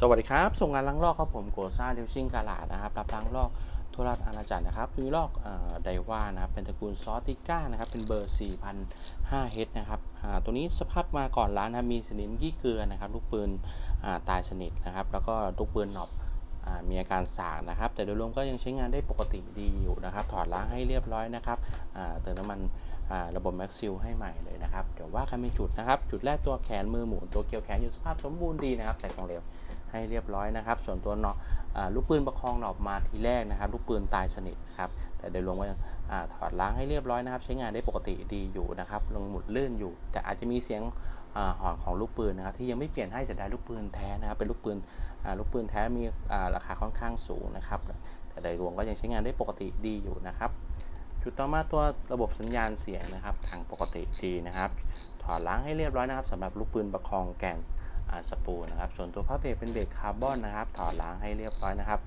สวัสดีครับ ส่งงานล้างลอกครับผมโกซ่าเดลชิงกาลาดนะครับ รับล้างลอกทั่วราชอาณาจักรนะครับมีลอกไดว่านะครับ เป็นตระกูลซอติก้านะครับ เป็นเบอร์ 4,005 h นะครับ ตัวนี้สภาพมาก่อนร้านนะมีสนิมกี้เกลือนะครับ ลูกปืนตายสนิทนะครับ แล้วก็ลูกปืนหนอบอ่ามีอาการสากนะครับ แต่โดยรวมก็ยังใช้งานได้ปกติดีอยู่นะครับ ถอดล้างให้เรียบร้อยนะครับเติมน้ำมัน ระบบแม็กซิลให้ใหม่เลยนะครับเดี๋ยวว่ากันเป็นจุดนะครับ จุดแรกตัวแขนมือหมุนตัวเกี่ยวแขนอยู่สภาพสมบูรณ์ดีนะครับใส่ของเหลวให้เรียบร้อยนะครับ ส่วนตัวเนาะอ่าลูกปืนประคองหนอบมาทีแรกนะครับ ลูกปืนตายสนิทครับแต่โดยรวมก็ยังอ่าถอดล้างให้เรียบร้อยนะครับ ใช้งานได้ปกติดีอยู่นะครับลงหมุดลื่นอยู่ แต่อาจจะมีเสียงอหอนของลูกปืนนะครับ ที่ยังไม่เปลี่ยนให้เสียดายลูกปืนแท้นะครับ เป็นลูกปืนลูกปืนแท้มีราคาค่อนข้างสูงนะครับ แต่โดยรวมก็ยังใช้งานได้ปกติดีอยู่นะครับ จุดต่อมาตัวระบบสัญญาณเสียงนะครับทางปกติดีนะครับ ถอดล้างให้เรียบร้อยนะครับสำหรับลูกปืนประคองแกนสปูนะครับ ส่วนตัวผ้าเบรกเป็นเบรกคาร์บอนนะครับ ถอดล้างให้เรียบร้อยนะครับ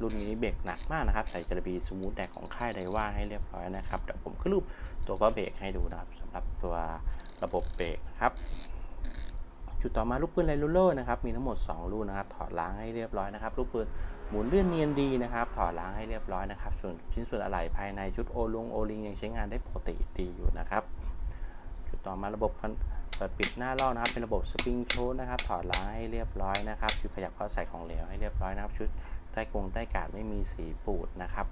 รุ่นนี้เบรกหนักมากนะครับ ใส่จระบีสมูทแดกของค่ายไดว่าให้เรียบร้อยนะครับ เดี๋ยวผมขึ้นรูปตัวผ้าเบรกให้ดูนะครับสำหรับตัวระบบเบรกนะครับ จุดต่อมาลูกปืนไรลูเลอร์นะครับมีทั้งหมด 2 ลูกนะครับถอดล้างให้เรียบร้อยนะครับลูกปืนหมุนเลื่อนเนียนดีนะครับถอดล้างให้เรียบร้อยนะครับส่วนชิ้นส่วนอะไหล่ภายในชุดโอลุงโอลิงยังใช้งานได้ปกติดีอยู่นะครับจุดต่อมาระบบเปิดปิดหน้าลอนะครับเป็นระบบสปริงโชว์นะครับถอดล้างให้เรียบร้อยนะครับชุดขยับเข้าใส่ของเหลวให้เรียบร้อยนะครับชุดใต้กรงใต้กาดไม่มีสีปูดนะครับ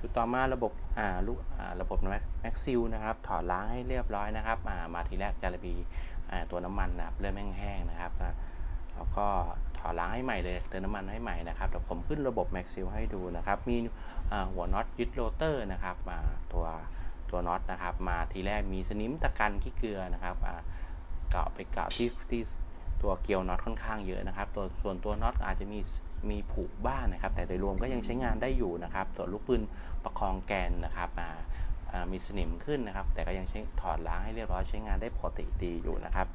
จุดต่อมาระบบอ่าลูกอ่าระบบแม็กซิลนะครับถอดล้างให้เรียบร้อยนะครับอ่ามาทีแรกจารบี ตัวน้ำมันนะครับเริ่มแห้งๆนะครับแล้วก็ถอดล้างให้ใหม่เลยเติมน้ำมันให้ใหม่นะครับเดี๋ยวผมขึ้นระบบแม็กซิลให้ดูนะครับ มีหัวน็อตยึดโรเตอร์นะครับมาตัวตัวน็อตนะครับมาทีแรกมีสนิมตะกันขี้เกลือนะครับเกาะไปเกาะที่ที่ตัวเกลียวน็อตค่อนข้างเยอะนะครับตัวส่วนตัวน็อตอาจจะมีมีผุบ้างนะครับ แต่โดยรวมก็ยังใช้งานได้อยู่นะครับ ส่วนลูกปืนประคองแกนนะครับ มีสนิมขึ้นนะครับ แต่ก็ยังใช้ถอดล้างให้เรียบร้อยใช้งานได้ปกติดีอยู่นะครับ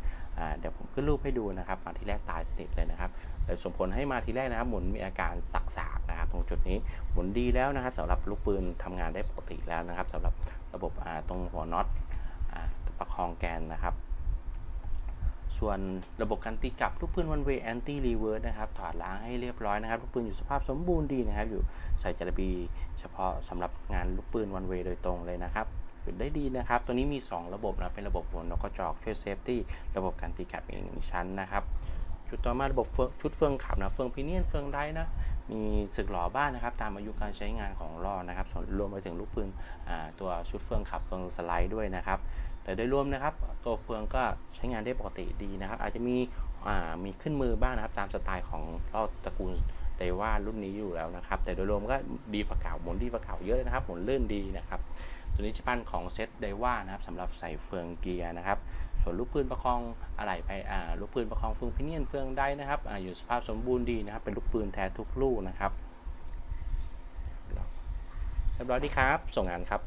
เดี๋ยวผมขึ้นรูปให้ดูนะครับมาทีแรกตายสนิทเลยนะครับแต่ส่งผลให้มาทีแรกนะครับหมุนมีอาการสักสากนะครับตรงจุดนี้หมุนดีแล้วนะครับสำหรับลูกปืนทำงานได้ปกติแล้วนะครับสำหรับระบบตรงหัวน็อตประคองแกนนะครับ ส่วนระบบการตีกลับลูกปืน one way anti reverse นะครับถอดล้างให้เรียบร้อยนะครับลูกปืนอยู่สภาพสมบูรณ์ดีนะครับ อยู่ใส่จระบีเฉพาะสำหรับงานลูกปืน one way โดยตรงเลยนะครับอยู่ได้ดีนะครับ ตัวนี้มี 2 ระบบนะ เป็นระบบหัวนกกระจอกช่วยเซฟตี้ระบบการตีกลับอีกหนึ่งชั้นนะครับ จุดต่อมาระบบเฟืองชุดเฟืองขับนะ เฟืองพีเนียน เฟืองได้นะ มีสึกหล่อบ้านนะครับ ตามอายุการใช้งานของล้อนะครับ ส่วนรวมไปถึงลูกปืนตัวชุดเฟืองขับเฟืองสไลด์ด้วยนะครับ แต่โดยรวมนะครับ ตัวเฟืองก็ใช้งานได้ปกติดีนะครับ อาจจะมีมีขึ้นมือบ้างนะครับ ตามสไตล์ของล้อตระกูลไดว่ารุ่นนี้อยู่แล้วนะครับ แต่โดยรวมก็ดีฝาเก่าหมุนดีฝาเก่าเยอะเลยนะครับ หมุนลื่นดีนะครับ ตัวนี้จะปั้นของเซตไดว่านะครับสำหรับใส่เฟืองเกียร์นะครับ ส่วนลูกปืนประคองอะไหล่ไปอ่าลูกปืนประคองเฟืองพิเนียนเฟืองได้นะครับอาอยู่สภาพสมบูรณ์ดีนะครับ เป็นลูกปืนแท้ทุกลูกนะครับเรียบร้อยดีครับ ส่งงานครับ